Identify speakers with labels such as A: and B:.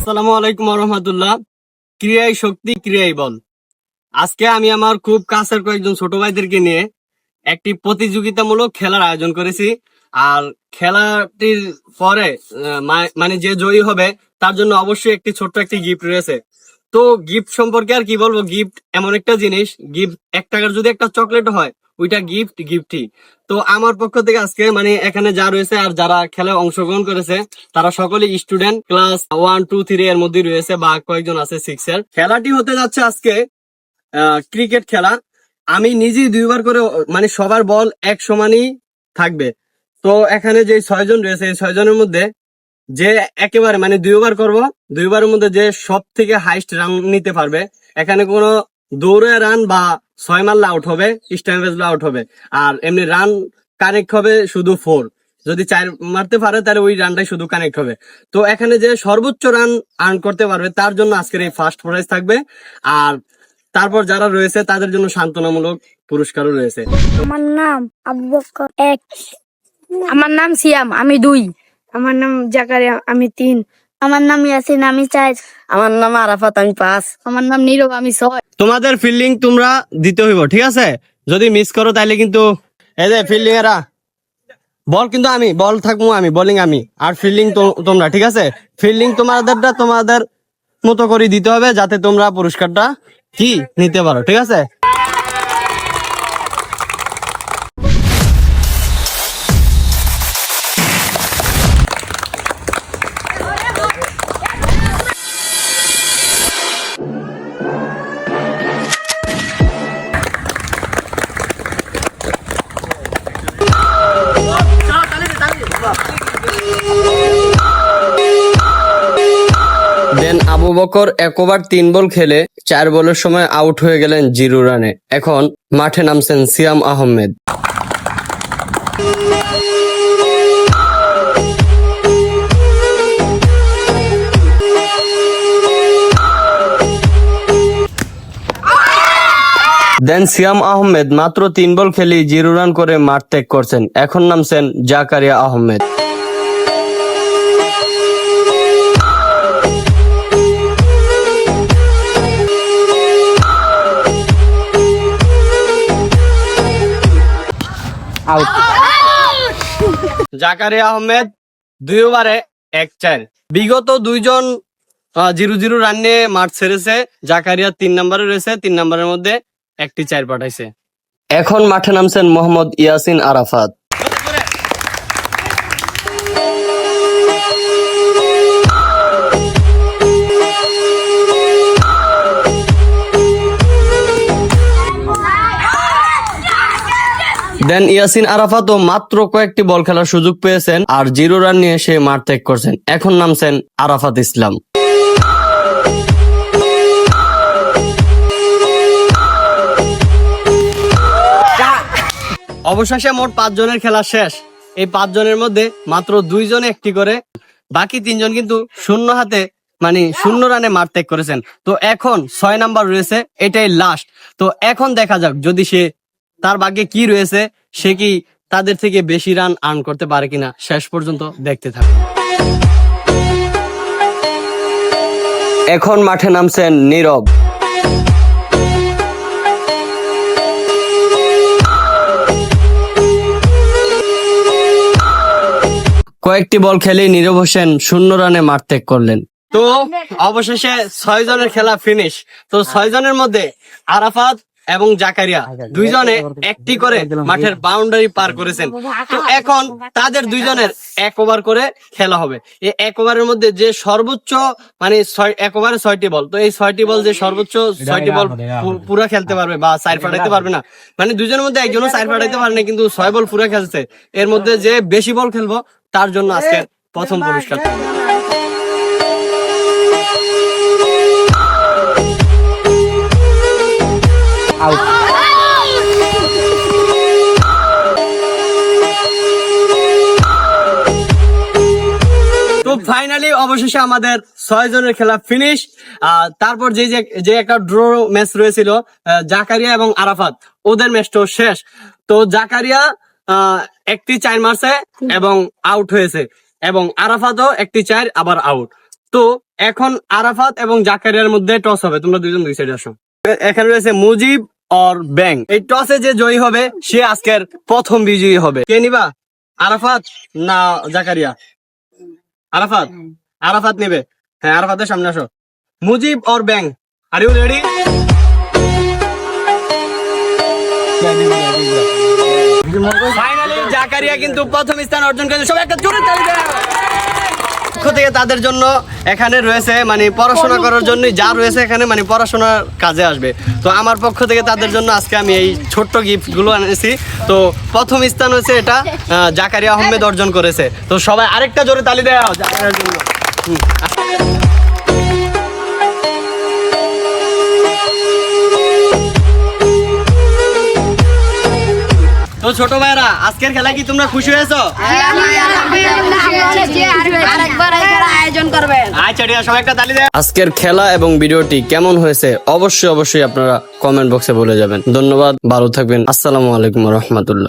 A: আসসালামু আলাইকুম রহমতুল্লাহ ক্রিয়াই শক্তি, ক্রিয়াই বল। আজকে আমি আমার খুব কাছের কয়েকজন ছোট ভাইদেরকে নিয়ে একটি প্রতিযোগিতামূলক খেলার আয়োজন করেছি। আর খেলাটির পরে মানে যে জয়ী হবে, তার জন্য অবশ্যই একটি ছোট্ট একটি গিফট রয়েছে। তো গিফট সম্পর্কে আর কি বলব? গিফট এমন একটা জিনিস গিফট এক টাকার যদি একটা চকলেট হয়, ওইটা গিফট গিফটই তো আমার পক্ষ থেকে আজকে মানে এখানে যা রয়েছে আর যারা খেলায় অংশগ্রহণ করেছে, তারা সকলে student class one two three এর মধ্যে রয়েছে বা কয়েকজন আছে সিক্স এর। খেলাটি হতে যাচ্ছে আজকে ক্রিকেট খেলা। আমি নিজেই দুইবার করে মানে সবার বল এক সমানই থাকবে। তো এখানে যে ছয়জন রয়েছে, এই ছয়জনের মধ্যে যে একেবারে মানে দুইবার করব দুই মধ্যে যে সব থেকে হাইস্ট রান নিতে পারবে, এখানে কোনো দৌড়ে রান বা ছয় মারলে আউট হবে স্ট্যাম্পেজ আউট হবে। আর এমনি রান কানেক্ট হবে শুধু ফোর যদি চার মারতে পারে, তাহলে ওই রানটাই শুধু কানেক্ট হবে। তো এখানে যে সর্বোচ্চ রান আর্ন করতে পারবে, তার জন্য আজকের এই ফার্স্ট প্রাইজ থাকবে। আর তারপর যারা রয়েছে, তাদের জন্য সান্ত্বনামূলক পুরস্কারও রয়েছে।
B: আমার নাম আমার নাম সিয়াম, আমি দুই। আমার নাম জাকারিয়া আমি তিন। আমার নাম ইয়াসিন আমি চার। আমার নাম আরাফাত আমি পাঁচ। আমার নাম নীরব আমি ছয়।
A: তোমাদের ফিল্ডিং তোমরা দিতে হইব ঠিক আছে? যদি মিস করো তাহলে কিন্তু এই যে ফিল্ডিং এরা বল কিন্তু আমি বল থাকব আমি বলিং আমি আর ফিল্ডিং তোমরা ঠিক আছে? ফিল্ডিং তোমাদেরটা তোমাদের মতো করে দিতে হবে যাতে তোমরা পুরস্কারটা কি নিতে পারো ঠিক আছে? দেন আবু বকর একবার তিন বল খেলে চার বলের সময় আউট হয়ে গেলেন জিরো রানে। এখন মাঠে নামছেন সিয়াম আহমেদ। দেন সিয়াম আহমেদ মাত্র তিন বল খেলেই জিরো রান করে মাঠ ত্যাগ করছেন। এখন নামছেন জাকারিয়া আহমেদ। জাকারিয়া আহমেদ দুই ওভারে এক চার। বিগত দুইজন জিরো জিরো রান নিয়ে মাঠ ছেড়েছে। জাকারিয়া তিন নম্বরে রয়েছে তিন নম্বরের মধ্যে একটি চার পাঠাইছে। এখন মাঠে নামছেন মোহাম্মদ ইয়াসিন আরাফাত। দেন ইয়াসিন আরাফাতও মাত্র কয়েকটি বল খেলার সুযোগ পেয়েছেন আর জিরো রান নিয়ে সে মাঠ ত্যাগ করছেন। এখন নামছেন আরাফাত ইসলাম। অবশেষে মোট পাঁচ জনের খেলা শেষ। এই পাঁচ জনের মধ্যে মাত্র দুইজন একটি করে। বাকি তিনজন কিন্তু শূন্য হাতে মানে শূন্য রানে মাঠ ত্যাগ করেছেন। তো এখন ছয় নাম্বার রয়েছে, এটাই লাস্ট তো এখন দেখা যাক, যদি সে তার ভাগ্যে কি রয়েছে, সে কি তাদের থেকে বেশি রান আর্ন করতে পারে কিনা, শেষ পর্যন্ত দেখতে থাকুন। এখন মাঠে নামছেন নীরব। কয়েকটি বল খেলেই নীরব হোসেন শূন্য রানে মাঠ ত্যাগ করলেন। তো অবশেষে ছয় জনের খেলা ফিনিশ তো ছয় জনের মধ্যে আরাফাত এবং জাকারিয়া দুইজনে একটি করে মাঠের বাউন্ডারি পার করেছেন। তো এখন তাদের দুইজনের এক ওভার করে খেলা হবে। এই এক ওভারের মধ্যে যে সর্বোচ্চ মানে ছয় এক ওভারে ছয়টি বল তো এই ছয়টি বল যে সর্বোচ্চ ছয়টি বল পুরা খেলতে পারবে বা সাইড ফাটাইতে পারবে না। মানে দুজনের মধ্যে একজনও সাইড ফাটাইতে পারে না কিন্তু ছয় বল পুরো খেলছে। এর মধ্যে যে বেশি বল খেলব তার জন্য আজকে প্রথম পুরস্কার। থাকবে। তো ফাইনালি অবশেষে আমাদের ছয় জনের খেলা ফিনিশ তারপর যে যে- একটা ড্র ম্যাচ রয়েছিল জাকারিয়া এবং আরাফাত, ওদের ম্যাচটাও শেষ। তো জাকারিয়া একটি চার মারছে এবং আউট হয়েছে, এবং আরাফাতও একটি চার, আবার আউট তো এখন আরাফাত এবং জাকারিয়ার মধ্যে টস হবে। তোমরা দুজন দুই সাইডে আসো। এখানে রয়েছে মুজিব আর ব্যাং। এই টসে যে জয়ী হবে, সে আজকের প্রথম বিজয়ী হবে। কে নিবা? আরাফাত না জাকারিয়া? আরাফাত? আরাফাত নেবে। হ্যাঁ আরাফাতের সামনে আসো। মুজিব আর ব্যাং। Are you ready finally Zakaria কিন্তু প্রথম স্থান অর্জন করেছে। সবাই একটা জোরে তালি দাও পক্ষ থেকে তাদের জন্য এখানে রয়েছে মানে পড়াশোনা করার জন্য যা রয়েছে এখানে মানে পড়াশোনার কাজে আসবে। তো আমার পক্ষ থেকে তাদের জন্য আজকে আমি এই ছোট্ট গিফটগুলো এনেছি। তো প্রথম স্থান হচ্ছে এটা আহ, জাকারিয়া আহমেদ অর্জন করেছে। তো সবাই আরেকটা জোরে তালি দেওয়া জাকারিয়ার জন্য। তো ছোট ভাইরা আজকের খেলা কি তোমরা খুশি হয়েছো?
B: করবেন
A: আজকের খেলা এবং ভিডিওটি কেমন হয়েছে অবশ্যই অবশ্যই আপনারা কমেন্ট বক্সে বলে যাবেন। ধন্যবাদ, ভালো থাকবেন। আসসালামু আলাইকুম রহমতুল্লাহ।